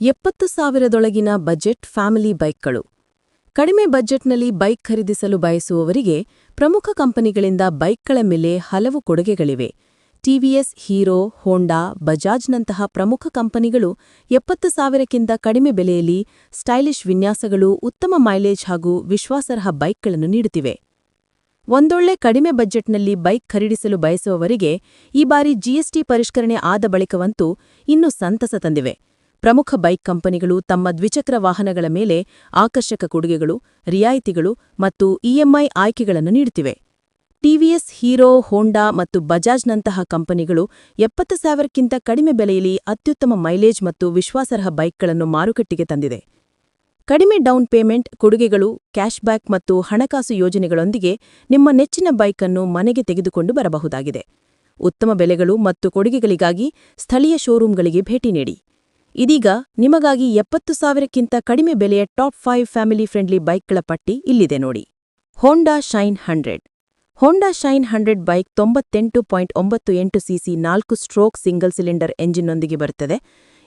ಎಪ್ಪತ್ತು ಸಾವಿರದೊಳಗಿನ budget family ಬೈಕ್ಗಳು. ಕಡಿಮೆ ಬಜೆಟ್ನಲ್ಲಿ ಬೈಕ್ ಖರೀದಿಸಲು ಬಯಸುವವರಿಗೆ ಪ್ರಮುಖ ಕಂಪನಿಗಳಿಂದ ಬೈಕ್ಗಳ ಮೇಲೆ ಹಲವು ಕೊಡುಗೆಗಳಿವೆ. ಟಿವಿಎಸ್ ಹೀರೋ, ಹೋಂಡಾ, ಬಜಾಜ್ನಂತಹ ಪ್ರಮುಖ ಕಂಪನಿಗಳು ಎಪ್ಪತ್ತು ಸಾವಿರಕ್ಕಿಂತ ಕಡಿಮೆ ಬೆಲೆಯಲ್ಲಿ ಸ್ಟೈಲಿಶ್ ವಿನ್ಯಾಸಗಳು, ಉತ್ತಮ ಮೈಲೇಜ್ ಹಾಗೂ ವಿಶ್ವಾಸಾರ್ಹ ಬೈಕ್ಗಳನ್ನು ನೀಡುತ್ತಿವೆ. ಒಂದೊಳ್ಳೆ ಕಡಿಮೆ ಬಜೆಟ್ನಲ್ಲಿ ಬೈಕ್ ಖರೀದಿಸಲು ಬಯಸುವವರಿಗೆ ಈ ಬಾರಿ ಜಿಎಸ್ಟಿ ಪರಿಷ್ಕರಣೆ ಆದ ಬಳಿಕವಂತೂ ಇನ್ನೂ ಸಂತಸ ತಂದಿವೆ. ಪ್ರಮುಖ ಬೈಕ್ ಕಂಪನಿಗಳು ತಮ್ಮ ದ್ವಿಚಕ್ರ ವಾಹನಗಳ ಮೇಲೆ ಆಕರ್ಷಕ ಕೊಡುಗೆಗಳು, ರಿಯಾಯಿತಿಗಳು ಮತ್ತು ಇಎಂಐ ಆಯ್ಕೆಗಳನ್ನು ನೀಡುತ್ತಿವೆ. ಟಿವಿಎಸ್ ಹೀರೋ, ಹೋಂಡಾ ಮತ್ತು ಬಜಾಜ್ನಂತಹ ಕಂಪನಿಗಳು ಎಪ್ಪತ್ತು ಸಾವಿರಕ್ಕಿಂತ ಕಡಿಮೆ ಬೆಲೆಯಲ್ಲಿ ಅತ್ಯುತ್ತಮ ಮೈಲೇಜ್ ಮತ್ತು ವಿಶ್ವಾಸಾರ್ಹ ಬೈಕ್ಗಳನ್ನು ಮಾರುಕಟ್ಟೆಗೆ ತಂದಿದೆ. ಕಡಿಮೆ ಡೌನ್ ಪೇಮೆಂಟ್, ಕೊಡುಗೆಗಳು, ಕ್ಯಾಶ್ಬ್ಯಾಕ್ ಮತ್ತು ಹಣಕಾಸು ಯೋಜನೆಗಳೊಂದಿಗೆ ನಿಮ್ಮ ನೆಚ್ಚಿನ ಬೈಕನ್ನು ಮನೆಗೆ ತೆಗೆದುಕೊಂಡು ಬರಬಹುದಾಗಿದೆ. ಉತ್ತಮ ಬೆಲೆಗಳು ಮತ್ತು ಕೊಡುಗೆಗಳಿಗಾಗಿ ಸ್ಥಳೀಯ ಶೋರೂಂಗಳಿಗೆ ಭೇಟಿ ನೀಡಿ. ಇದೀಗ ನಿಮಗಾಗಿ ಎಪ್ಪತ್ತು ಸಾವಿರಕ್ಕಿಂತ ಕಡಿಮೆ ಬೆಲೆಯ ಟಾಪ್ ಫೈವ್ ಫ್ಯಾಮಿಲಿ ಫ್ರೆಂಡ್ಲಿ ಬೈಕ್ಗಳ ಪಟ್ಟಿ ಇಲ್ಲಿದೆ ನೋಡಿ. Honda Shine hundred Honda Shine hundred bike ತೊಂಬತ್ತೆಂಟು ಪಾಯಿಂಟ್ ಒಂಬತ್ತು ಎಂಟು ಸಿಸಿ ನಾಲ್ಕು ಸ್ಟ್ರೋಕ್ ಸಿಂಗಲ್ ಸಿಲಿಂಡರ್ ಎಂಜಿನ್ನೊಂದಿಗೆ ಬರುತ್ತದೆ.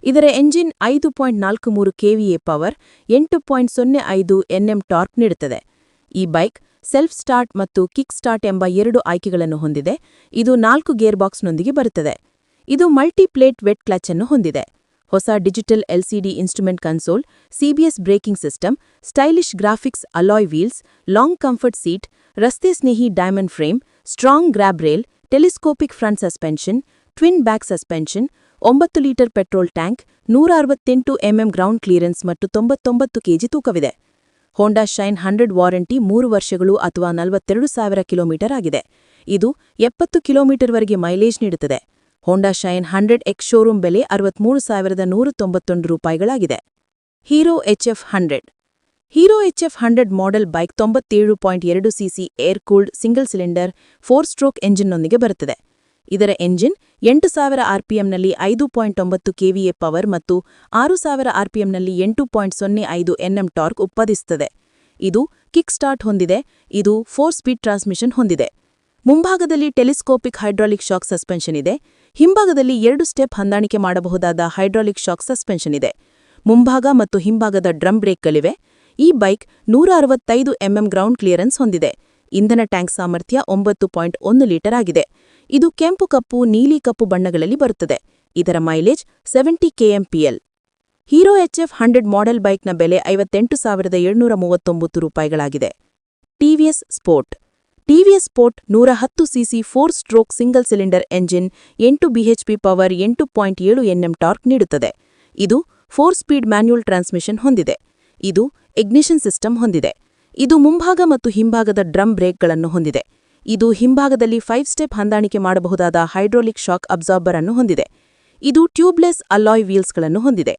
ಇದರ ಎಂಜಿನ್ ಐದು ಪಾಯಿಂಟ್ ನಾಲ್ಕು ಮೂರು ಕೆವಿಎ ಪವರ್, ಎಂಟು ಪಾಯಿಂಟ್ ಸೊನ್ನೆ ಐದು ಎನ್ಎಂ ಟಾರ್ಕ್ ನೀಡುತ್ತದೆ. ಈ ಬೈಕ್ ಸೆಲ್ಫ್ ಸ್ಟಾರ್ಟ್ ಮತ್ತು ಕಿಕ್ ಸ್ಟಾರ್ಟ್ ಎಂಬ ಎರಡು ಆಯ್ಕೆಗಳನ್ನು ಹೊಂದಿದೆ. ಇದು ನಾಲ್ಕು ಗೇರ್ಬಾಕ್ಸ್ನೊಂದಿಗೆ ಬರುತ್ತದೆ. ಇದು ಮಲ್ಟಿಪ್ಲೇಟ್ ವೆಟ್ ಕ್ಲಚ್ ಅನ್ನು ಹೊಂದಿದೆ. ಹೊಸ digital LCD instrument console, CBS braking system, stylish graphics alloy wheels, long comfort seat, ರಸ್ತೆ ಸ್ನೇಹಿ diamond frame, strong grab rail, telescopic front suspension, twin back suspension, ಒಂಬತ್ತು ಲೀಟರ್ ಪೆಟ್ರೋಲ್ ಟ್ಯಾಂಕ್ ನೂರ ಅರವತ್ತೆಂಟು ಎಂಎಂ ಗ್ರೌಂಡ್ ಕ್ಲಿಯರೆನ್ಸ್ ಮತ್ತು ತೊಂಬತ್ತೊಂಬತ್ತು KG ತೂಕವಿದೆ. Honda Shine hundred warranty ಮೂರು ವರ್ಷಗಳು ಅಥವಾ ನಲವತ್ತೆರಡು ಸಾವಿರ ಕಿಲೋಮೀಟರ್ ಆಗಿದೆ. ಇದು ಎಪ್ಪತ್ತು ಕಿಲೋಮೀಟರ್ವರೆಗೆ ಮೈಲೇಜ್ ನೀಡುತ್ತದೆ. Honda Shine hundred ex showroom ಬೆಲೆ ಅರವತ್ಮೂರು ಸಾವಿರದ ನೂರ ತೊಂಬತ್ತೊಂದು ರೂಪಾಯಿಗಳಾಗಿದೆ Hero HF hundred Hero HF hundred model bike ತೊಂಬತ್ತೇಳು ಪಾಯಿಂಟ್ ಎರಡು CC air cooled single cylinder four stroke ಎಂಜಿನ್ನೊಂದಿಗೆ ಬರುತ್ತದೆ. ಇದರ ಎಂಜಿನ್ ಎಂಟು ಸಾವಿರ ಆರ್ಪಿಎಂನಲ್ಲಿ ಐದು ಪಾಯಿಂಟ್ ಒಂಬತ್ತು ಕೆವಿಎ ಪವರ್ ಮತ್ತು ಆರು ಸಾವಿರ ಆರ್ಪಿಎಂನಲ್ಲಿ ಎಂಟು ಪಾಯಿಂಟ್ ಸೊನ್ನೆ ಐದು ಎನ್ಎಂ ಟಾರ್ಕ್ ಉತ್ಪಾದಿಸುತ್ತದೆ. ಇದು ಕಿಕ್ ಸ್ಟಾರ್ಟ್ ಹೊಂದಿದೆ. ಇದು ಫೋರ್ ಸ್ಪೀಡ್ ಟ್ರಾನ್ಸ್ಮಿಷನ್ ಹೊಂದಿದೆ. ಮುಂಭಾಗದಲ್ಲಿ ಟೆಲಿಸ್ಕೋಪಿಕ್ ಹೈಡ್ರಾಲಿಕ್ ಶಾಕ್ ಸಸ್ಪೆನ್ಷನ್ ಇದೆ. ಹಿಂಭಾಗದಲ್ಲಿ ಎರಡು ಸ್ಟೆಪ್ ಹೊಂದಾಣಿಕೆ ಮಾಡಬಹುದಾದ ಹೈಡ್ರಾಲಿಕ್ ಶಾಕ್ ಸಸ್ಪೆನ್ಷನ್ ಇದೆ. ಮುಂಭಾಗ ಮತ್ತು ಹಿಂಭಾಗದ ಡ್ರಮ್ ಬ್ರೇಕ್ಗಳಿವೆ. ಈ ಬೈಕ್ ನೂರ ಅರವತ್ತೈದು ಎಂಎಂ ಗ್ರೌಂಡ್ ಕ್ಲಿಯರೆನ್ಸ್ ಹೊಂದಿದೆ. ಇಂಧನ ಟ್ಯಾಂಕ್ ಸಾಮರ್ಥ್ಯ ಒಂಬತ್ತು ಪಾಯಿಂಟ್ ಒಂದು ಲೀಟರ್ ಆಗಿದೆ. ಇದು ಕೆಂಪು ಕಪ್ಪು, ನೀಲಿ ಕಪ್ಪು ಬಣ್ಣಗಳಲ್ಲಿ ಬರುತ್ತದೆ. ಇದರ mileage seventy KMPL. Hero HF hundred model ಬೈಕ್ನ ಬೆಲೆ ಐವತ್ತೆಂಟು ಸಾವಿರದ ಏಳ್ನೂರ ಮೂವತ್ತೊಂಬತ್ತು ರೂಪಾಯಿಗಳಾಗಿದೆ. ಟಿವಿಎಸ್ ಸ್ಪೋರ್ಟ್. ಟಿವಿಎಸ್ ಸ್ಪೋರ್ಟ್ ನೂರ ಹತ್ತು CC four stroke single cylinder engine ಎಂಟು ಬಿಎಚ್ಪಿ ಪವರ್ ಎಂಟು ಪಾಯಿಂಟ್ ಏಳು ಎನ್ಎಂ ಟಾರ್ಕ್ ನೀಡುತ್ತದೆ. ಇದು ಫೋರ್ ಸ್ಪೀಡ್ ಮ್ಯಾನ್ಯುಯಲ್ ಟ್ರಾನ್ಸ್ಮಿಷನ್ ಹೊಂದಿದೆ. ಇದು ಇಗ್ನಿಷನ್ ಸಿಸ್ಟಮ್ ಹೊಂದಿದೆ. ಇದು ಮುಂಭಾಗ ಮತ್ತು ಹಿಂಭಾಗದ ಡ್ರಮ್ ಬ್ರೇಕ್ಗಳನ್ನು ಹೊಂದಿದೆ. ಇದು ಹಿಂಭಾಗದಲ್ಲಿ ಫೈವ್ ಸ್ಟೆಪ್ ಹೊಂದಾಣಿಕೆ ಮಾಡಬಹುದಾದ ಹೈಡ್ರೋಲಿಕ್ ಶಾಕ್ ಅಬ್ಸಾರ್ಬರ್ ಅನ್ನು ಹೊಂದಿದೆ. ಇದು ಟ್ಯೂಬ್ಲೆಸ್ ಅಲಾಯ್ ವೀಲ್ಸ್ಗಳನ್ನು ಹೊಂದಿದೆ.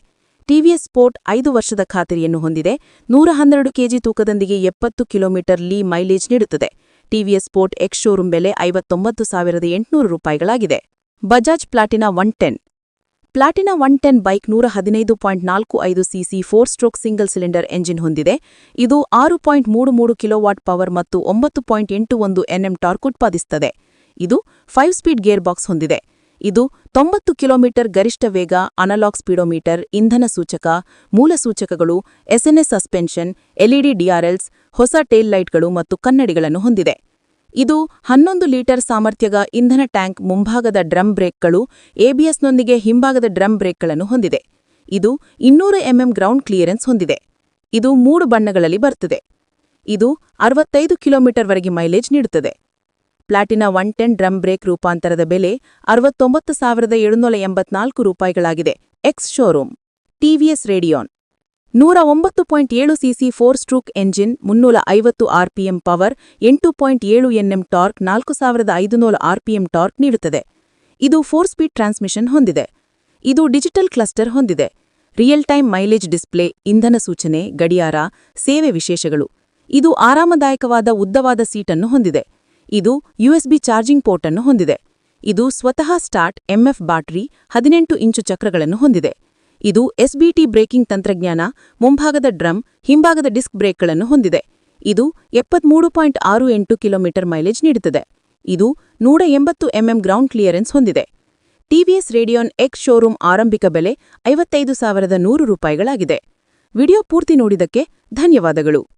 ಟಿವಿಎಸ್ ಸ್ಪೋರ್ಟ್ ಐದು ವರ್ಷದ ಖಾತರಿಯನ್ನು ಹೊಂದಿದೆ. ನೂರ ಹನ್ನೆರಡು ಕೆಜಿ ತೂಕದೊಂದಿಗೆ ಎಪ್ಪತ್ತು ಕಿಲೋಮೀಟರ್ ಲೀ ಮೈಲೇಜ್ ನೀಡುತ್ತದೆ. ಟಿವಿಎಸ್ ಸ್ಪೋರ್ಟ್ ಎಕ್ಸ್ ಶೋರೂಂ ಬೆಲೆ ಐವತ್ತೊಂಬತ್ತು ಸಾವಿರದ ಎಂಟುನೂರು ರೂಪಾಯಿಗಳಾಗಿದೆ. Bajaj Platina one ten. Platina one ten bike ನೂರ ಹದಿನೈದು ಪಾಯಿಂಟ್ ನಾಲ್ಕು ಐದು CC four stroke single cylinder engine ಹೊಂದಿದೆ. ಇದು ಆರು ಪಾಯಿಂಟ್ ಮೂರು ಮೂರು ಕಿಲೋವಾಟ್ ಪವರ್ ಮತ್ತು ಒಂಬತ್ತು ಪಾಯಿಂಟ್ ಎಂಟು ಒಂದು ಎನ್ಎಂ ಟಾರ್ಕ್ ಉತ್ಪಾದಿಸುತ್ತದೆ. ಇದು ಫೈವ್ ಸ್ಪೀಡ್ ಗೇರ್ ಬಾಕ್ಸ್ ಹೊಂದಿದೆ. ಇದು ತೊಂಬತ್ತು ಕಿಲೋಮೀಟರ್ ಗರಿಷ್ಠ ವೇಗ, ಅನಲಾಗ್ ಸ್ಪೀಡೋಮೀಟರ್, ಇಂಧನ ಸೂಚಕ, ಮೂಲ ಸೂಚಕಗಳು ಎಸ್ಎನ್ಎಸ್ ಸಸ್ಪೆನ್ಷನ್ ಎಲ್ಇಡಿ ಡಿಆರ್ಎಲ್ಸ್ ಹೊಸ ಟೇಲ್ ಲೈಟ್ಗಳು ಮತ್ತು ಕನ್ನಡಿಗಳನ್ನು ಹೊಂದಿದೆ. ಇದು ಹನ್ನೊಂದು ಲೀಟರ್ ಸಾಮರ್ಥ್ಯದ ಇಂಧನ ಟ್ಯಾಂಕ್ ಮುಂಭಾಗದ ಡ್ರಮ್ ಬ್ರೇಕ್ಗಳು ಎಬಿಎಸ್ನೊಂದಿಗೆ ಹಿಂಭಾಗದ ಡ್ರಮ್ ಬ್ರೇಕ್ಗಳನ್ನು ಹೊಂದಿದೆ. ಇದು ಇನ್ನೂರು ಎಂಎಂ ಗ್ರೌಂಡ್ ಕ್ಲಿಯರೆನ್ಸ್ ಹೊಂದಿದೆ. ಇದು ಮೂರು ಬಣ್ಣಗಳಲ್ಲಿ ಬರುತ್ತದೆ ಇದು ಅರವತ್ತೈದು ಕಿಲೋಮೀಟರ್ವರೆಗೆ ಮೈಲೇಜ್ ನೀಡುತ್ತದೆ. Platina one ten drum brake ರೂಪಾಂತರದ ಬೆಲೆ ಅರವತ್ತೊಂಬತ್ತು ಸಾವಿರದ ಏಳುನೂರ ಎಂಬತ್ನಾಲ್ಕು ರೂಪಾಯಿಗಳಾಗಿದೆ. Ex showroom. ಟಿವಿಎಸ್ ರೇಡಿಯಾನ್. ನೂರ ಒಂಬತ್ತು ಪಾಯಿಂಟ್ ಏಳು ಸಿಸಿ ಫೋರ್ ಸ್ಟ್ರೂಕ್ ಎಂಜಿನ್, ಮುನ್ನೂರ ಐವತ್ತು ಆರ್ಪಿಎಂ ಪವರ್, ಎಂಟು ಪಾಯಿಂಟ್ ಏಳು ಎನ್ಎಂ ಟಾರ್ಕ್, ನಾಲ್ಕು ಸಾವಿರದ ಐದುನೂರ ಆರ್ಪಿಎಂ ಟಾರ್ಕ್ ನೀಡುತ್ತದೆ. ಇದು ಫೋರ್ ಸ್ಪೀಡ್ ಟ್ರಾನ್ಸ್ಮಿಷನ್ ಹೊಂದಿದೆ. ಇದು ಡಿಜಿಟಲ್ ಕ್ಲಸ್ಟರ್ ಹೊಂದಿದೆ. ರಿಯಲ್ ಟೈಮ್ ಮೈಲೇಜ್ ಡಿಸ್ಪ್ಲೇ, ಇಂಧನ ಸೂಚನೆ, ಗಡಿಯಾರ, ಸೇವೆ ವಿಶೇಷಗಳು. ಇದು ಆರಾಮದಾಯಕವಾದ ಉದ್ದವಾದ ಸೀಟನ್ನು ಹೊಂದಿದೆ. ಇದು ಯುಎಸ್ಬಿ ಚಾರ್ಜಿಂಗ್ ಪೋರ್ಟ್ ಅನ್ನು ಹೊಂದಿದೆ. ಇದು ಸ್ವತಃ ಸ್ಟಾರ್ಟ್ ಎಂಎಫ್ ಬ್ಯಾಟರಿ ಹದಿನೆಂಟು ಇಂಚು ಚಕ್ರಗಳನ್ನು ಹೊಂದಿದೆ. ಇದು ಎಸ್ಬಿಟಿ ಬ್ರೇಕಿಂಗ್ ತಂತ್ರಜ್ಞಾನ, ಮುಂಭಾಗದ ಡ್ರಮ್, ಹಿಂಭಾಗದ ಡಿಸ್ಕ್ ಬ್ರೇಕ್ಗಳನ್ನು ಹೊಂದಿದೆ. ಇದು ಎಪ್ಪತ್ಮೂರು ಪಾಯಿಂಟ್ ಆರು ಎಂಟು ಕಿಲೋಮೀಟರ್ ಮೈಲೇಜ್ ನೀಡುತ್ತದೆ. ಇದು ನೂರ ಎಂಬತ್ತು ಎಂಎಂ ಗ್ರೌಂಡ್ ಕ್ಲಿಯರೆನ್ಸ್ ಹೊಂದಿದೆ. ಟಿವಿಎಸ್ ರೇಡಿಯೋನ್ ಎಕ್ಸ್ ಶೋರೂಮ್ ಆರಂಭಿಕ ಬೆಲೆ ಐವತ್ತೈದು ಸಾವಿರದ ನೂರು ರೂಪಾಯಿಗಳಾಗಿದೆ. ವಿಡಿಯೋ ಪೂರ್ತಿ ನೋಡಿದಕ್ಕೆ ಧನ್ಯವಾದಗಳು.